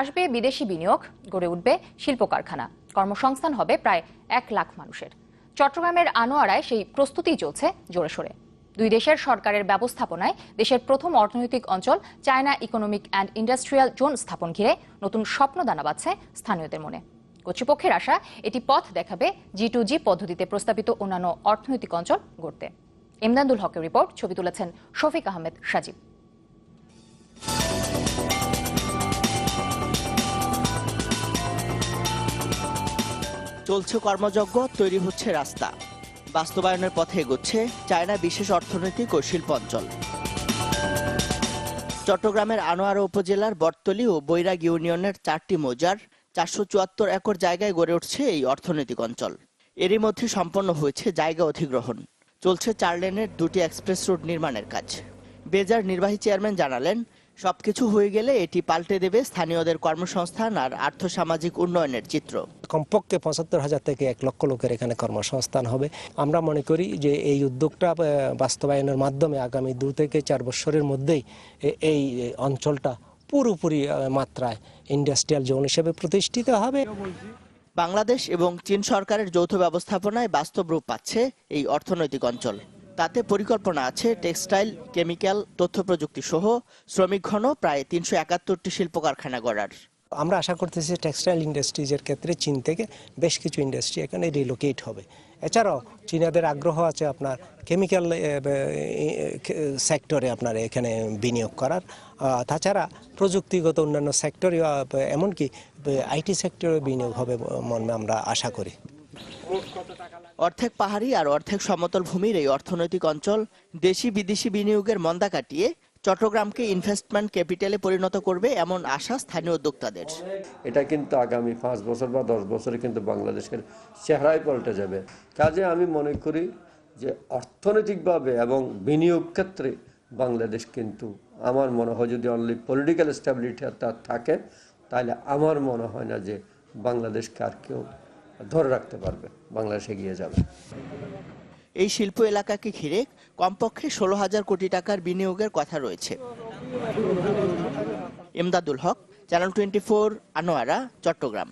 আসবে বিদেশি বিনিয়োগ, গড়ে উঠবে শিল্প কারখানা কর্মসংস্থান হবে প্রায় এক লাখ মানুষের। চট্টগ্রামের আনোয়ারায় সেই প্রস্তুতি চলছে জোরে সোরে। দুই দেশের সরকারের ব্যবস্থাপনায় দেশের প্রথম অর্থনৈতিক অঞ্চল China economic and industrial zone স্থাপন ঘিরে নতুন স্বপ্ন দানা বাঁধছে স্থানীয়দের মনে। কর্তৃপক্ষের আশা, এটি পথ দেখাবে জি টু জি পদ্ধতিতে প্রস্তাবিত অন্যান্য অর্থনৈতিক অঞ্চল গড়তে। ইমদাদুল হকের রিপোর্ট, ছবি তুলেছেন শফিক আহমেদ সাজিব। চলছে কর্মযজ্ঞ, তৈরি হচ্ছে রাস্তা। বাস্তবায়নের পথে এগোচ্ছে চায়না বিশেষ অর্থনৈতিক ও শিল্প অঞ্চল। চট্টগ্রামের আনোয়ারা উপজেলার বটতলী ও বৈরাগ ইউনিয়নের চারটি মৌজার চারশো চুয়াত্তর একর জায়গায় গড়ে উঠছে এই অর্থনৈতিক অঞ্চল। এরই মধ্যে সম্পন্ন হয়েছে জায়গা অধিগ্রহণ। চলছে চার লেনের দুটি এক্সপ্রেস রোড নির্মাণের কাজ। বেজার নির্বাহী চেয়ারম্যান জানালেন, সবকিছু হয়ে গেলে এটি পাল্টে দেবে স্থানীয়দের কর্মসংস্থান আর আর্থসামাজিক উন্নয়নের চিত্র। কমপক্ষে পঁচাত্তর হাজার থেকে এক লক্ষ লোকের এখানে কর্মসংস্থান হবে। আমরা মনে করি যে এই উদ্যোগটা বাস্তবায়নের মাধ্যমে আগামী দু থেকে চার বছরের মধ্যেই এই অঞ্চলটা পুরোপুরি মাত্রায় ইন্ডাস্ট্রিয়াল জোন হিসেবে প্রতিষ্ঠিত হবে। বাংলাদেশ এবং চীন সরকারের যৌথ ব্যবস্থাপনায় বাস্তব রূপ পাচ্ছে এই অর্থনৈতিক অঞ্চল। তাতে পরিকল্পনা আছে টেক্সটাইল, কেমিক্যাল তথ্য প্রযুক্তি সহ শ্রমিক ঘন প্রায় তিনশো একাত্তরটি শিল্প কারখানা গড়ার। আমরা আশা করতেছি টেক্সটাইল ইন্ডাস্ট্রিজের ক্ষেত্রে চীন থেকে বেশ কিছু ইন্ডাস্ট্রি এখানে রিলোকেট হবে। এছাড়াও চীনাদের আগ্রহ আছে আপনার কেমিক্যাল সেক্টরে আপনার এখানে বিনিয়োগ করার। তাছাড়া প্রযুক্তিগত অন্যান্য সেক্টরে এমনকি আইটি সেক্টরে বিনিয়োগ হবে মর্মে আমরা আশা করি। অর্ধেক পাহাড়ি আর অর্ধেক সমতল ভূমির এই অর্থনৈতিক অঞ্চল দেশি বিদেশি বিনিয়োগের মন্দা কাটিয়ে চট্টগ্রামকে ইনভেস্টমেন্ট ক্যাপিটালে পরিণত করবে এমন আশা স্থানীয় উদ্যোক্তাদের। এটা কিন্তু আগামী পাঁচ বছর বা দশ বছরে কিন্তু বাংলাদেশের চেহারায় পাল্টে যাবে। কাজে আমি মনে করি যে অর্থনৈতিকভাবে এবং বিনিয়োগ ক্ষেত্রে বাংলাদেশ কিন্তু আমার মনে হয় যদি অনলি পলিটিক্যাল স্ট্যাবিলিটি তার থাকে, তাহলে আমার মনে হয় না যে বাংলাদেশকে আর কেউ ধরে রাখতে পারবে। বাংলাদেশ এগিয়ে যাবে। এই শিল্প এলাকাকে ঘিরে কমপক্ষে ষোলো হাজার কোটি টাকার বিনিয়োগের কথা রয়েছে। Emdadul Haque, channel twenty four, Anwara, Chattogram.